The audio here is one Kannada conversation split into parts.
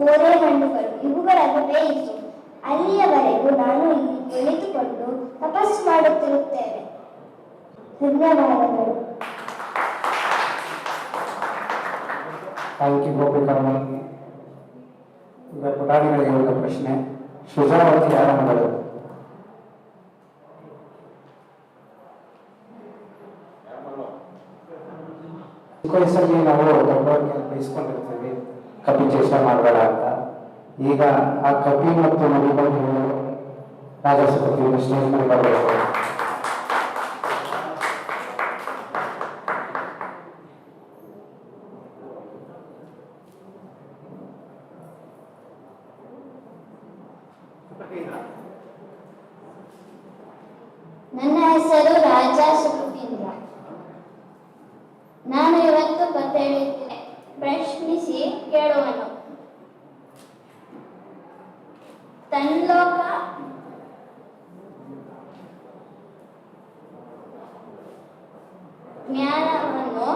ಬೋರೆ ಹಣ್ಣುಗಳು ಇವುಗಳನ್ನು ಬೇಯಿಸು ಅಲ್ಲಿಯವರೆಗೂ ನಾನು ಇಲ್ಲಿ ಕುಳಿತುಕೊಂಡು ತಪಸ್ಸು ಮಾಡುತ್ತಿರುತ್ತೇನೆ. ಧನ್ಯವಾದಗಳು. ಯು ಗೋಪಿಕಮ್ಮ ಈಗ ಪುಟಾಣಿಗಳಿಗೆ ಒಂದು ಪ್ರಶ್ನೆ. ಸುಜಾವತಿ ಯಾರ ಮಗಳು ಚಿಕ್ಕ ವಯಸ್ಸಲ್ಲಿ ನಾವು ದೊಡ್ಡವ್ರಿಗೆ ಬಯಸ್ಕೊಂಡಿರ್ತೀವಿ. ಕಪಿ ಚೇಷ್ಟೆ ಮಾಡಬೇಡ ಅಂತ ಈಗ ಆ ಕಪಿ ಮತ್ತು ಮಗುಗಳು ರಾಜಸಪತಿ ಸ್ಟೇಜ್ ಮೇಲೆ ಬರಬೇಕು ನನ್ನ ಹೆಸರು ರಾಜಾ ಸುಕುಟೀಂದ್ರ ತನ್ಲೋಕ. ಜ್ಞಾನವನ್ನು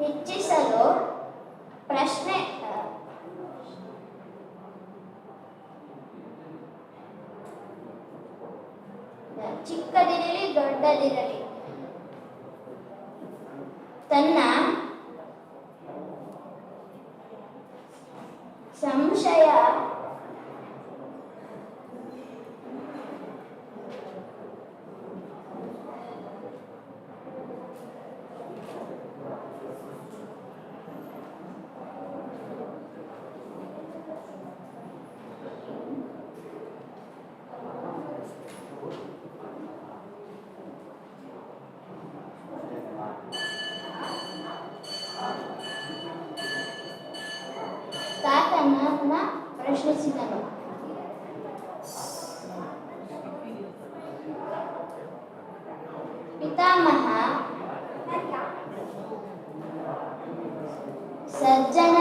ಹೆಚ್ಚಿಸಲು ಪ್ರಶ್ನೆ ಚಿಕ್ಕದಿರಲಿ ದೊಡ್ಡದಿರಲಿ. ತನ್ನ ಪ್ರಶ್ನಿಸಿದನು ಪಿತಾಮಹ ಸಜ್ಜನ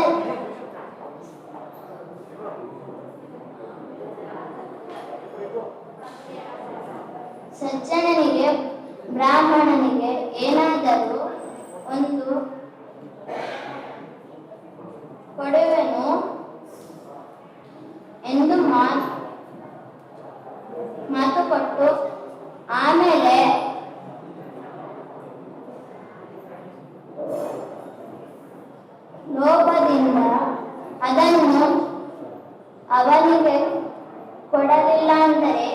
ಸಜ್ಜನನಿಗೆ ಬ್ರಾಹ್ಮಣನಿಗೆ ಏನಾದರೂ ಒಂದು ಕೊಡುವೆನು ಎಂದು ಮಾ- ಮಾತು ಕೊಟ್ಟು ಆಮೇಲೆ ಲೋಭದಿಂದ ಅದನ್ನು ಅವನಿಗೆ ಕೊಡಲಿಲ್ಲ ಅಂದರೆ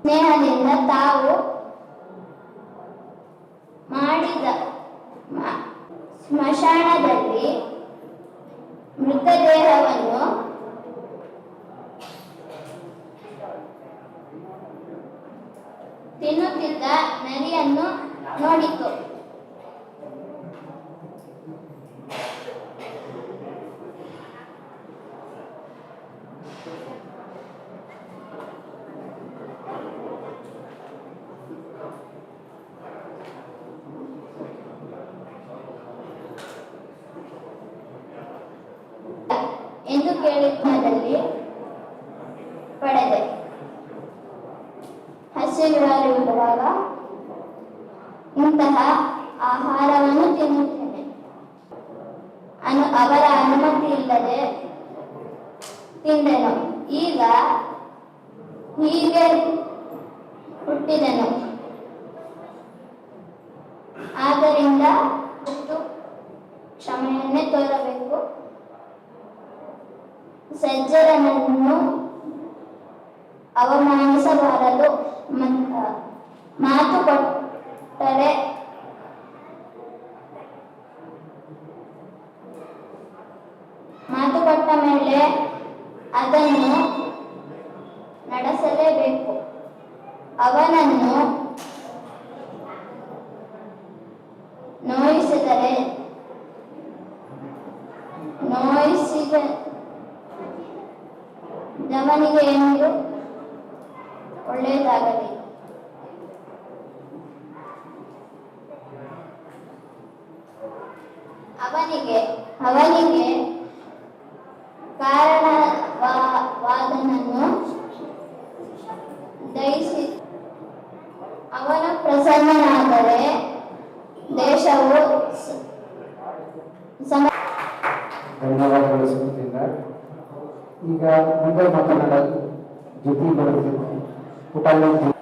ಸ್ನೇಹದಿಂದ ತಾವು ಮಾಡಿದ ಸ್ಮಶಾನದಲ್ಲಿ ಮೃತದೇಹವನ್ನು ತಿನ್ನುತ್ತಿದ್ದ ನರಿಯನ್ನು ನೋಡಿತು. ಎಂದು ಕೇಳಿದ್ದಲ್ಲಿ ಪಡೆದೆ ಹಸಿವಿರುವಾಗ ಇಂತಹ ಆಹಾರವನ್ನು ತಿನ್ನುತ್ತೇನೆ. ಅನು ಅವರ ಅನುಮತಿ ಇಲ್ಲದೆ ತಿಂದೆನು. ಈಗ ಹೀಗೆ ಹುಟ್ಟಿದನು. ಆದ್ದರಿಂದ ಅವಮಾನಿಸಬಾರದು. ಕೊಟ್ಟರೆ ಮಾತು ಕೊಟ್ಟ ಮೇಲೆ ಅದನ್ನು ನಡೆಸಲೇಬೇಕು. ಅವನನ್ನು ನೋಯಿಸಿದರೆ ನೋಯಿಸಿದ ದವನಿಗೆ ಒಳ್ಳೆಯದಾಗಲಿ. ಅವನಿಗೆ ಅವನಿಗೆ ಕಾರಣವಾದನನ್ನು ದಯಿಸಿ. ಅವನ ಪ್ರಸನ್ನನಾದರೆ ದೇಶವು ಧನ್ಯವಾದಗಳು ಸುಮತಿಯಿಂದ. ಈಗ ಮುಂದೆ ಮಾತನಾಡಲು ಜೊತೆ ಬರುತ್ತಿದ್ದೆ উপলব্ধি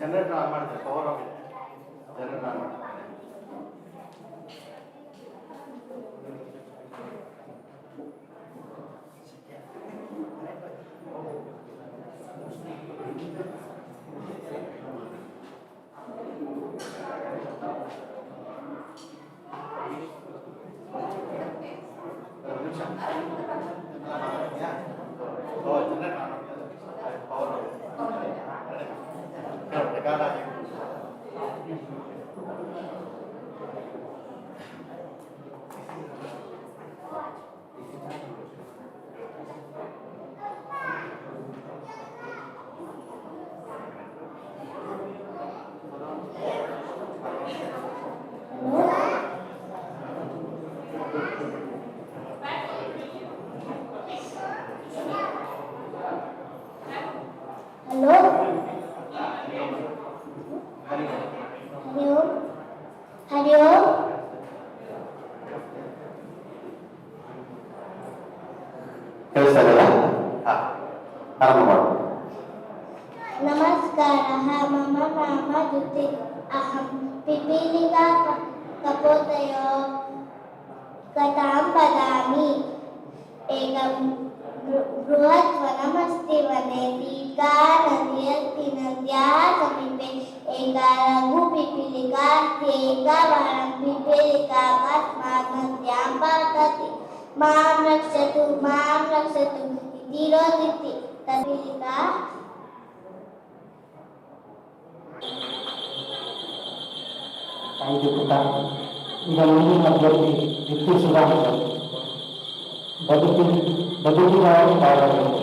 ಜನರೇಟರ್ ಆನ್ ಮಾಡಿದೆ ಪವರ್ ಆಫ್ ಇದೆ ಜನರೇಟರ್ ಆನ್ ಮಾಡಿದೆ ました。la niente inondata, mi e la gubi pilicati, e gava la gubi pilicati, ma ti mamma c'è tu, mamma c'è tu, ti tapi di ti, ta pilicati. Ini adalah yang terjadi di Bagi kita, bagi kita,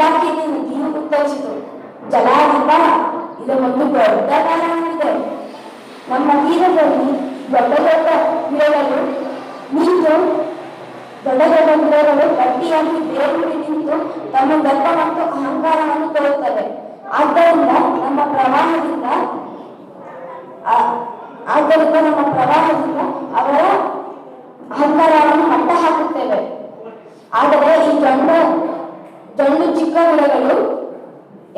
Mandakini ನದಿಯು ಉತ್ತರಿಸಿತು. ಜಲಾಧಿಪ ಇದು ಒಂದು ದೊಡ್ಡ ಕಾರಣವಾಗಿದೆ. ನಮ್ಮ ತೀರದಲ್ಲಿ ದೊಡ್ಡ ದೊಡ್ಡ ಗಿಡಗಳು ನಿಂತು ದೊಡ್ಡ ದೊಡ್ಡ ಗಿಡಗಳು ಗಟ್ಟಿಯಾಗಿ ಬೇರೂರಿ ನಿಂತು ತಮ್ಮ ಗರ್ಭ ಮತ್ತು ಅಹಂಕಾರವನ್ನು ತೋರುತ್ತವೆ ಆದ್ದರಿಂದ ನಮ್ಮ ಪ್ರವಾಹದಿಂದ ಆದ್ದರಿಂದ ನಮ್ಮ ಪ್ರವಾಹದಿಂದ ಅವರ ಅಹಂಕಾರವನ್ನು ಮಟ್ಟ ಹಾಕುತ್ತೇವೆ. ಆದರೆ ಈ ಜಂಡು ಚಿಕ್ಕಗಳು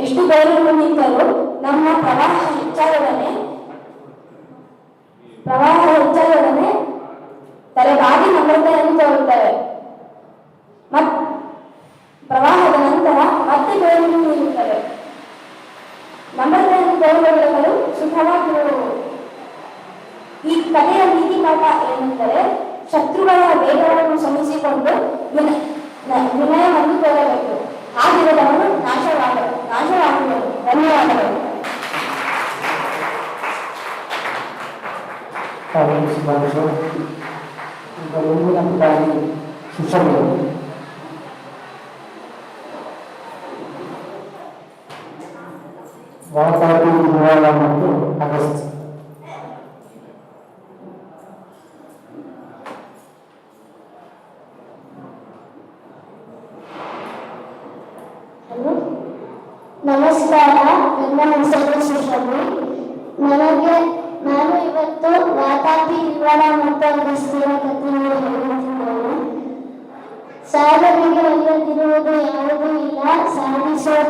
ಎಷ್ಟು ಗೌರವ ನಿಂತರೂ ನಮ್ಮ ಪ್ರವಾಹ ಹೆಚ್ಚಾದೊಡನೆ ಪ್ರವಾಹ ಹೆಚ್ಚಾದೊಡನೆ ತಲೆಬಾಗಿ ನಮ್ರತೆಯನ್ನು ತೋರುತ್ತವೆ. ಮತ್ ಪ್ರವಾಹದ ನಂತರ ಮತ್ತೆ ಗೌರವ ನೀಡುತ್ತವೆ. ನಮ್ರತೆಯನ್ನು ಗೌರವಗಳು ಸುಖವಾಗಿರುವವು ಈ ಕಥೆಯ ನೀತಿ ಪಾಠ ಏನೆಂದರೆ ಶತ್ರುಗಳ ವೇಗವನ್ನು ಸಮಿಸಿಕೊಂಡು ವಿನಯವನ್ನು ತೋರಬೇಕು ஆசீர்வாதமும் நாசவாகும் நாசவாகும் வலியாகும் சுசமிடம் வாசாபி விவாதம் மற்றும் அகஸ்து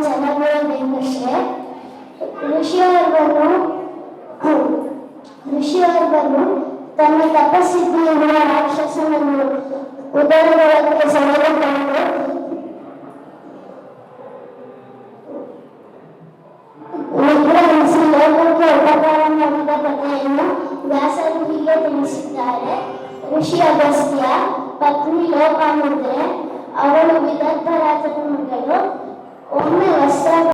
ಜನಗಳ ವಿಮರ್ಶೆ ಋಷಿಯೊಬ್ಬನು ಋಷಿಯೊಬ್ಬನು ತನ್ನ ತಪಸ್ಸಿನ